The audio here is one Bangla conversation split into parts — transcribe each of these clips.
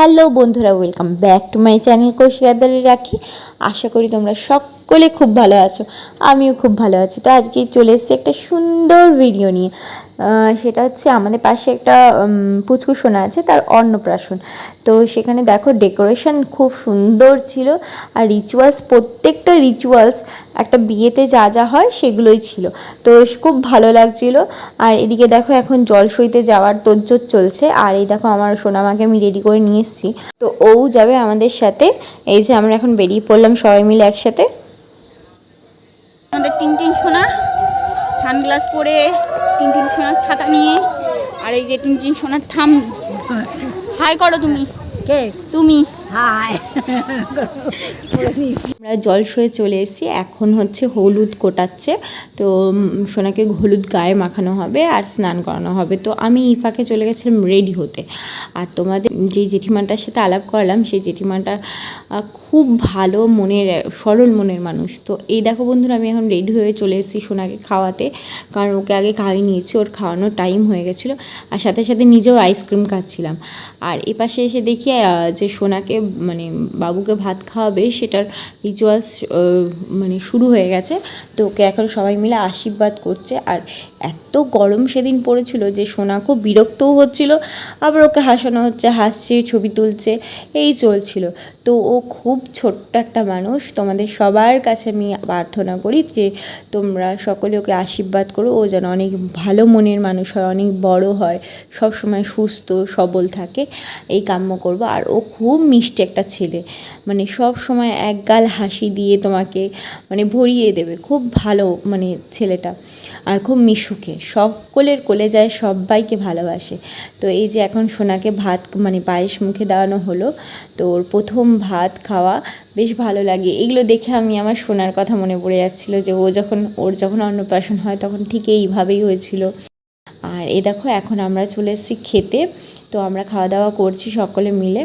হ্যালো বন্ধুরা welcome back to my channel কৌশিকাদারি রাখি। আশা করি তোমরা সকলে খুব ভালো আছো। আমিও খুব ভালো আছি। তো আজকে চলে এসেছি একটা সুন্দর ভিডিও নিয়ে। সেটা হচ্ছে আমাদের পাশে একটা পুচকু সোনা আছে, তার অন্নপ্রাশন। তো সেখানে দেখো ডেকোরেশন খুব সুন্দর ছিল আর রিচুয়ালস প্রত্যেকটা রিচুয়ালস একটা বিয়েতে যা যা হয় সেগুলোই ছিল। তো খুব ভালো লাগছিল। আর এদিকে দেখো এখন জল সইতে যাওয়ার তোজ্জোর চলছে। আর এই দেখো আমার সোনামাকে আমি রেডি করে নিয়ে এসেছি। তো ও যাবে আমাদের সাথে। এই যে আমরা এখন বেরিয়ে পড়লাম সবাই মিলে একসাথে। আমাদের টিনটিন সোনা সানগ্লাস পরে টিনটিন সোনার ছাতা নিয়ে আর এই যে টিনটিন সোনার ঠাম হাই করো তুমি। কে? তুমি। হাই আমরা জলসয়ে চলে এসেছি। এখন হচ্ছে হলুদ কোটাচ্ছে। তো সোনাকে হলুদ গায়ে মাখানো হবে আর স্নান করানো হবে। তো আমি ইফাকে চলে গেছিলাম রেডি হতে। আর তোমাদের যে জেঠিমাটার সাথে আলাপ করলাম, সেই জেঠিমাটা খুব ভালো মনের, সরল মনের মানুষ। তো এই দেখো বন্ধুরা, আমি এখন রেডি হয়ে চলে এসেছি সোনাকে খাওয়াতে। কারণ ওকে আগে খাইয়ে নিয়েছি, ওর খাওয়ানোর টাইম হয়ে গেছিল। আর সাথে সাথে নিজেও আইসক্রিম খাচ্ছিলাম। আর এপাশে এসে দেখি যে সোনাকে মানে বাবুকে ভাত খাওয়াবে, সেটার রিচুয়ালস মানে শুরু হয়ে গেছে। তো ওকে এখন সবাই মিলে আশীর্বাদ করছে। আর এত গরম সেদিন পড়েছিল যে সোনা খুব বিরক্তও হচ্ছিল। আবার ওকে হাসানো হচ্ছে, হাসছে, ছবি তুলছে, এই চলছিল। তো ও খুব ছোট্ট একটা মানুষ। তোমাদের সবার কাছে আমি প্রার্থনা করি যে তোমরা সকলে ওকে আশীর্বাদ করো। ও যেন অনেক ভালো মনের মানুষ হয়, অনেক বড় হয় সব সময় সুস্থ, সবল থাকে। এই কাম্য করব। আর ও খুব মিষ্টি একটা ছেলে। মানে সব সময় একগাল হাসি দিয়ে তোমাকে মানে ভরিয়ে দেবে। খুব ভালো মানে ছেলেটা। আর খুব মিশুকে। সকলের কোলে যায়, সবাইকে ভালোবাসে। তো এই যে এখন সোনাকে ভাত মানে পায়েস মুখে দেওয়ানো হলো, তো ওর প্রথম ভাত খাওয়া বেশ ভালো লাগে। এগুলো দেখে আমি আমার সোনার কথা মনে পড়ে যাচ্ছিল যে ও যখন, ওর যখন অন্নপ্রাশন হয় তখন ঠিক এইভাবেই হয়েছিল। আর এ দেখো, এখন আমরা চলে এসেছি খেতে। তো আমরা খাওয়া দাওয়া করছি সকলে মিলে।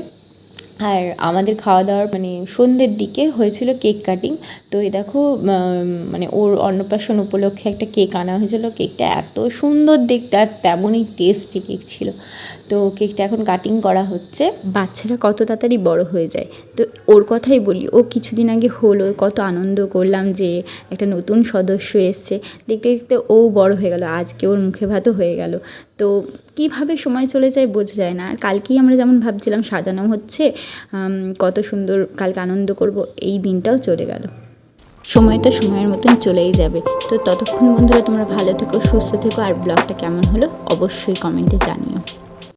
আর আমাদের খাওয়া দাওয়ার মানে সন্ধ্যের দিকে হয়েছিল কেক কাটিং। তো এই দেখো মানে ওর অন্নপ্রাশন উপলক্ষে একটা কেক আনা হয়েছিল। কেকটা এত সুন্দর দেখতে আর তেমনই টেস্টি কেক ছিল। তো কেকটা এখন কাটিং করা হচ্ছে। বাচ্চারা কত তাড়াতাড়ি বড় হয়ে যায়। তো ওর কথাই বলি, ও কিছুদিন আগে হলো, কত আনন্দ করলাম যে একটা নতুন সদস্য এসছে। দেখতে দেখতে ও বড় হয়ে গেল, আজকে ওর মুখে ভাতও হয়ে গেল। তো কীভাবে সময় চলে যায় বোঝা যায় না। আর কালকেই আমরা যেমন ভাবছিলাম সাজানো হচ্ছে কত সুন্দর কালকে আনন্দ করব, এই দিনটাও চলে গেল। সময় তো সময়ের মতন চলেই যাবে। তো ততক্ষণ বন্ধুরা তোমরা ভালো থেকো, সুস্থ থেকো, আর ব্লগটা কেমন হলো অবশ্যই কমেন্টে জানিও।